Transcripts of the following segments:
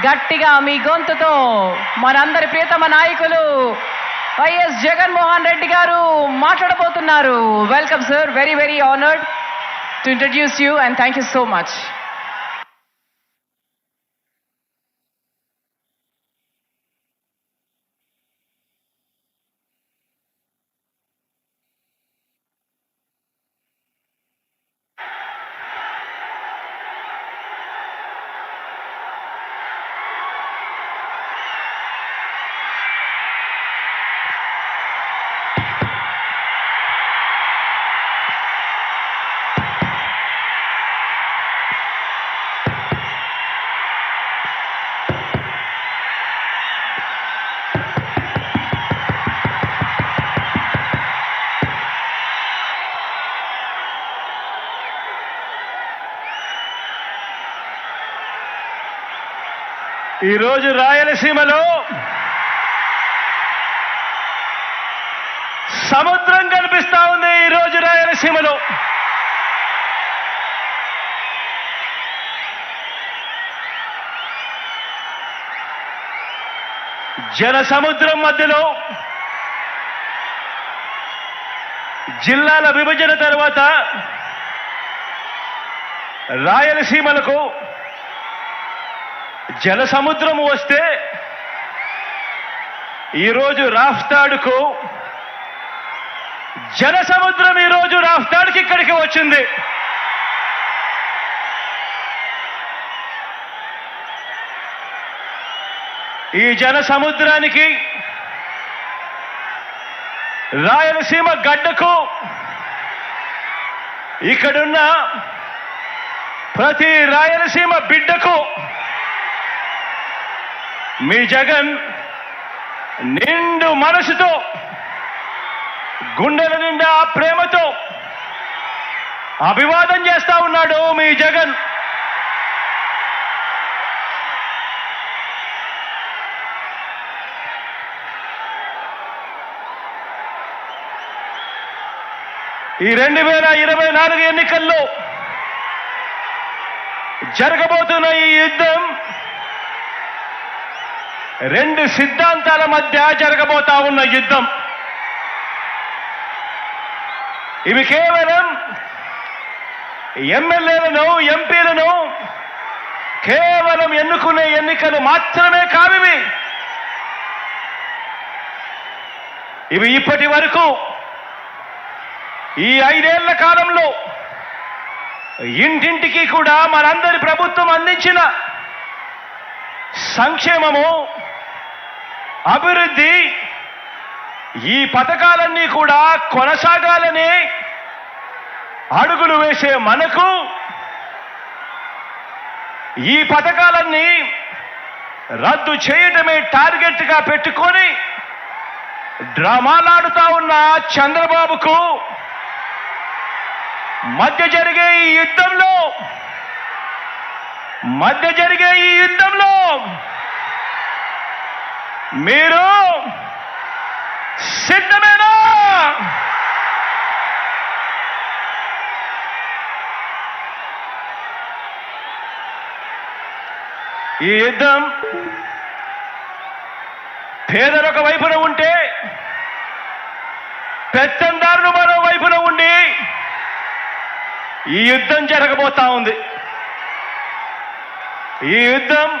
గట్టిగా మీ గొంతుతో మనందరి ప్రియతమ నాయకులు వైఎస్ జగన్మోహన్ రెడ్డి గారు మాట్లాడబోతున్నారు. Welcome sir very very honoured to introduce you and thank you so much ఈరోజు రాయలసీమలో సముద్రం కనిపిస్తా ఉంది ఈరోజు రాయలసీమలో. జన సముద్రం మధ్యలో జిల్లాల విభజన తర్వాత రాయలసీమలకు జల సముద్రం వస్తే ఈరోజు రాఫ్తాడుకు జన సముద్రం ఈరోజు రాఫ్తాడుకి ఇక్కడికి వచ్చింది. ఈ జన సముద్రానికి రాయలసీమ గడ్డకు ఇక్కడున్న ప్రతి రాయలసీమ బిడ్డకు మీ జగన్ నిండు మనసుతో గుండెల నిండా ప్రేమతో అభివాదం చేస్తా ఉన్నాడు మీ జగన్. ఈ రెండు వేల ఇరవై నాలుగు ఎన్నికల్లో జరగబోతున్న ఈ యుద్ధం రెండు సిద్ధాంతాల మధ్య జరగబోతా ఉన్న యుద్ధం. ఇవి కేవలం ఎమ్మెల్యేలను ఎంపీలను కేవలం ఎన్నుకునే ఎన్నికలు మాత్రమే కావివి. ఇవి ఇప్పటి వరకు ఈ ఐదేళ్ళ కాలంలో ఇంటింటికి కూడా మనందరి ప్రభుత్వం అందించిన సంక్షేమము అభివృద్ధి ఈ పథకాలన్నీ కూడా కొనసాగాలని అడుగులు వేసే మనకు ఈ పథకాలన్నీ రద్దు చేయటమే టార్గెట్గా పెట్టుకొని డ్రామాలాడుతా ఉన్న చంద్రబాబుకు మధ్య జరిగే ఈ యుద్ధంలో మధ్య జరిగే ఈ యుద్ధంలో మీరు సిద్ధమేనా? ఈ యుద్ధం పేదరొక వైపున ఉంటే పెత్తందారులు మరో వైపున ఉండి ఈ యుద్ధం జరగబోతా ఉంది. ఈ యుద్ధం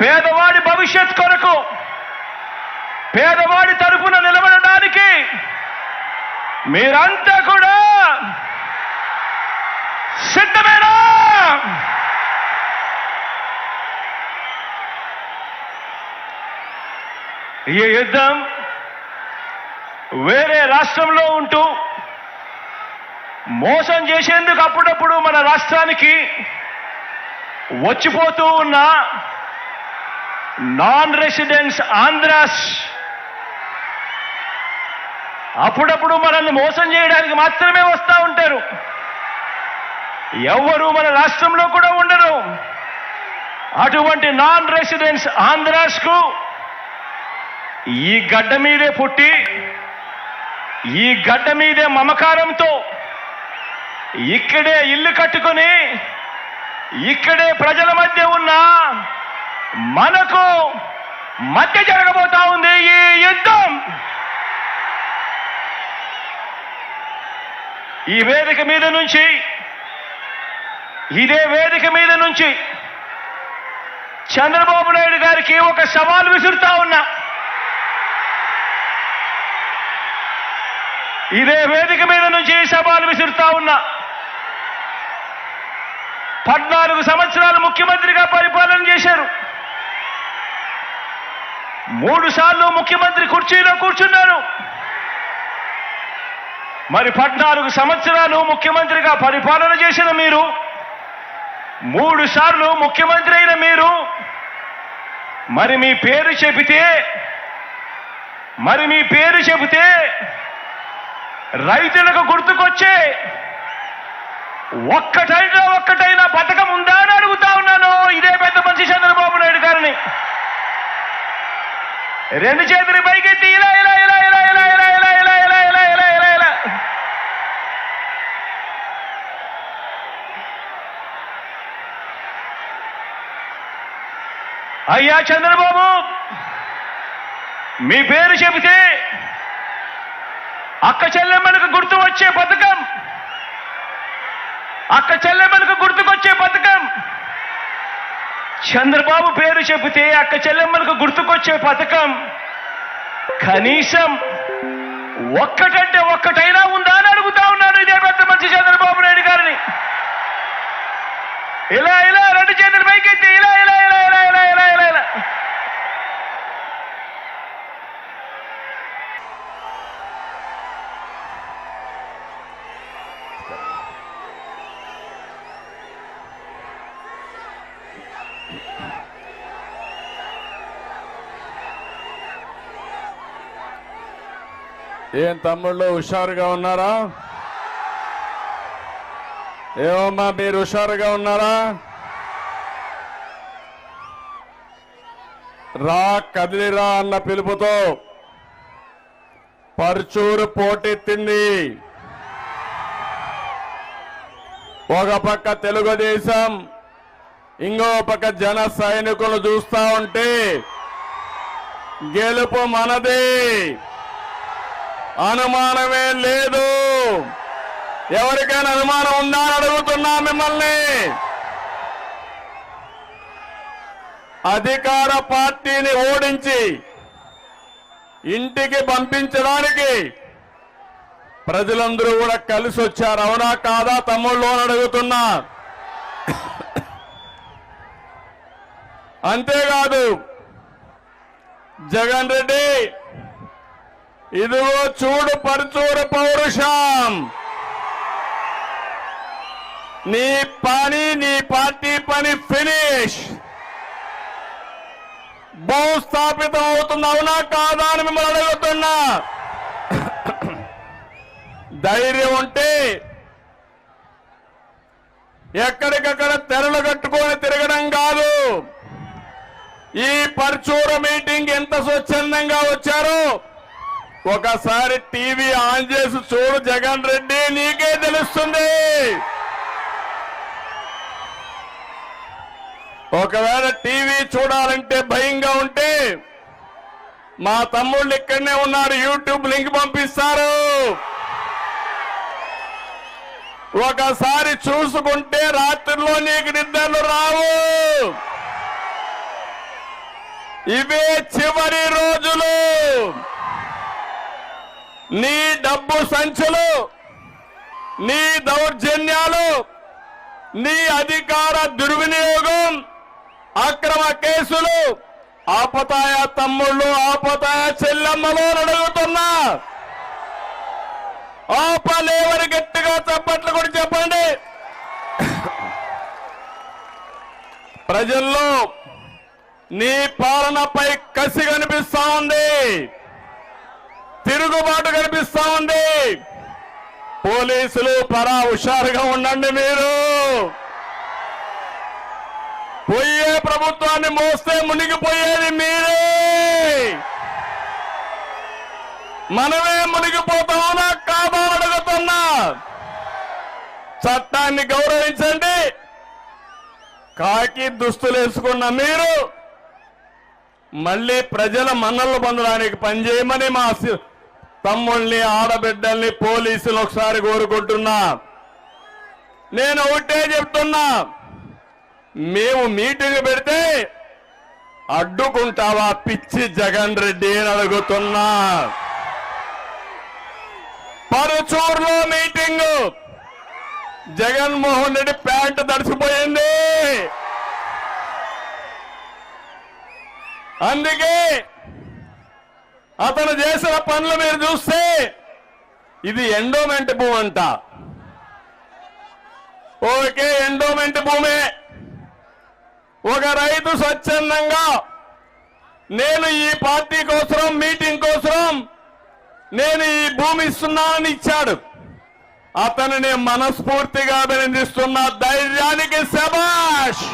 పేదవాడి భవిష్యత్ కొరకు పేదవాడి తరఫున నిలబడడానికి మీరంతా కూడా సిద్ధమేనా? ఈ యుద్ధం వేరే రాష్ట్రంలో ఉంటూ మోసం చేసేందుకు అప్పుడప్పుడు మన రాష్ట్రానికి వచ్చిపోతూ ఉన్న నాన్ రెసిడెన్స్ ఆంధ్రాస్ అప్పుడప్పుడు మనల్ని మోసం చేయడానికి మాత్రమే వస్తూ ఉంటారు. ఎవరు మన రాష్ట్రంలో కూడా ఉండరు. అటువంటి నాన్ రెసిడెన్స్ ఆంధ్రాస్కు ఈ గడ్డ మీదే పుట్టి ఈ గడ్డ మీదే మమకారంతో ఇక్కడే ఇల్లు కట్టుకొని ఇక్కడే ప్రజల మధ్య ఉన్న మనకు మధ్య జరగబోతా ఉంది ఈ యుద్ధం. ఈ వేదిక మీద నుంచి ఇదే వేదిక మీద నుంచి చంద్రబాబు నాయుడు గారికి ఒక సవాల్ విసురుతా ఉన్నా. ఇదే వేదిక మీద నుంచి సవాల్ విసురుతా ఉన్నా. పద్నాలుగు సంవత్సరాలు ముఖ్యమంత్రిగా పరిపాలన చేశారు. మూడు సార్లు ముఖ్యమంత్రి కుర్చీలో కూర్చున్నారు మరి పద్నాలుగు సంవత్సరాలు ముఖ్యమంత్రిగా పరిపాలన చేసిన మీరు మూడు సార్లు ముఖ్యమంత్రి అయిన మీరు మరి మీ పేరు చెబితే మరి మీ పేరు చెబితే రైతులకు గుర్తుకొచ్చే ఒక్కటైనా ఒక్కటైనా పథకం ఉందా అని అడుగుతా ఉన్నాను. ఇదే పెద్ద మనిషి చంద్రబాబు నాయుడు గారిని. రెండు చేతులు పైకెత్తి ఇలా ఇలా ఇలా ఇలా ఇలా ఇలా ఇలా ఇలా ఇలా ఇలా ఇలా ఇలా ఇలా అయ్యా చంద్రబాబు మీ పేరు చెబితే అక్క చెల్లెమ్మలకు గుర్తు వచ్చే పథకం అక్క చెల్లెమ్మలకు గుర్తు చంద్రబాబు పేరు చెబితే అక్క చెల్లెమ్మలకు గుర్తుకొచ్చే పథకం. కనీసం ఒక్కటంటే ఒక్కటైనా ఉందా అని అడుగుతా ఉన్నాను ఇదే పెద్ద మంచి చంద్రబాబు నాయుడు గారిని. ఇలా ఇలా రెండు చేతులు పైకెత్తి ఇలా ఇలా ఇలా ఇలా ఇలా ఇలా ఇలా ఇలా. ఏం తమ్ముళ్ళు హుషారుగా ఉన్నారా? ఏమమ్మా మీరు హుషారుగా ఉన్నారా? రా కదిలిరా అన్న పిలుపుతో పరుచూరు పోటెత్తింది ఒక పక్క తెలుగుదేశం ఇంకో పక్క జన సైనికులు చూస్తా ఉంటే గెలుపు మనదే. అనుమానమే లేదు. ఎవరికైనా అనుమానం ఉందా అని అడుగుతున్నా మిమ్మల్ని. అధికార పార్టీని ఓడించి ఇంటికి పంపించడానికి ప్రజలందరూ కూడా కలిసి వచ్చారు. అవునా కాదా తమ్ముళ్ళు అని అడుగుతున్నా. అంతేకాదు జగన్ రెడ్డి ఇదిగో చూడు పరుచూరు పౌరుషం. నీ పని నీ పార్టీ పని ఫినిష్. భూస్థాపితం అవుతుంది అవునా కాదా అని మిమ్మల్ని అడుగుతున్నా. ధైర్యం ఉంటే ఎక్కడికక్కడ తెరలు కట్టుకొని తిరగడం కాదు. ఈ పర్చూర మీటింగ్ ఎంత స్వచ్ఛందంగా వచ్చారో ఒకసారి టీవీ ఆన్ చేసి చూడు జగన్ రెడ్డి నీకే తెలుస్తుంది. ఒకవేళ టీవీ చూడాలంటే భయంగా ఉంటే మా తమ్ముళ్ళు ఇక్కడనే ఉన్నారు యూట్యూబ్ లింక్ పంపిస్తారు. ఒకసారి చూసుకుంటే రాత్రిలో నీకు నిద్రలు రావు. ఇవే చివరి రోజులు. నీ డబ్బు సంచులు నీ దౌర్జన్యాలు నీ అధికార దుర్వినియోగం అక్రమ కేసులు ఆపతాయ తమ్ముళ్ళు ఆపతాయ చెల్లెమ్మలు అడుగుతున్నా. ఆపలేవరి గట్టిగా చప్పట్లు కూడా చెప్పండి. ప్రజల్లో నీ పాలనపై కసి కనిపిస్తా ఉంది. తిరుగుబాటు కనిపిస్తా ఉంది. పోలీసులు పరా హుషారుగా ఉండండి మీరు. పోయే ప్రభుత్వాన్ని మోస్తే మునిగిపోయేది మీరే. మనమే మునిగిపోతామనా కాదా అడుగుతున్నా. చట్టాన్ని గౌరవించండి. కాకి దుస్తులు వేసుకున్న మీరు మళ్ళీ ప్రజల మన్నలు పొందడానికి పనిచేయమని మా తమ్ముళ్ళని ఆడబిడ్డల్ని పోలీసులు ఒకసారి కోరుకుంటున్నా. నేను ఒకటే చెప్తున్నా. మేము మీటింగ్ పెడితే అడ్డుకుంటావా పిచ్చి జగన్ రెడ్డి అని అడుగుతున్నా. పరుచూరులో మీటింగ్. జగన్మోహన్ రెడ్డి ప్యాంటు తడిసిపోయింది. అందుకే అతను చేసిన పనులు మీరు చూస్తే ఇది ఎండోమెంట్ భూమి అంట. ఓకే ఎండోమెంట్ భూమే. ఒక రైతు స్వచ్ఛందంగా నేను ఈ పార్టీ కోసం మీటింగ్ కోసం నేను ఈ భూమి ఇస్తున్నానని ఇచ్చాడు. అతనిని మనస్ఫూర్తిగా అభినందిస్తున్న ధైర్యానికి శబాష్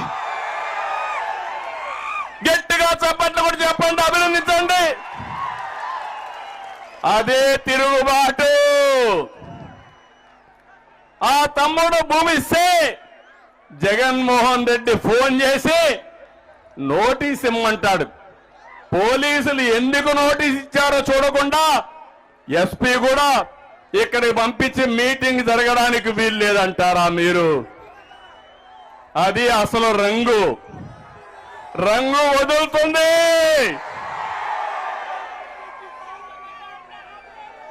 గట్టిగా చెప్పట్లు కూడా చెప్పండి అభినందించండి. అదే తిరుగుబాటు. ఆ తమ్ముడు భూమి ఇస్తే జగన్మోహన్ రెడ్డి ఫోన్ చేసి నోటీస్ ఇమ్మంటాడు. పోలీసులు ఎందుకు నోటీస్ ఇచ్చారో చూడకుండా ఎస్పీ కూడా ఇక్కడికి పంపించి మీటింగ్ జరగడానికి వీలు లేదంటారా మీరు? అది అసలు రంగు. రంగు వదులుతుంది.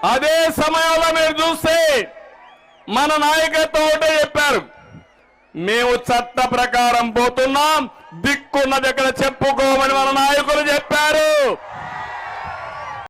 అదే సమయంలో మీరు చూస్తే మన నాయకత్వం ఒకటే చెప్పారు. మేము చట్ట ప్రకారం పోతున్నాం దిక్కున్న దగ్గర చెప్పుకోమని మన నాయకులు చెప్పారు.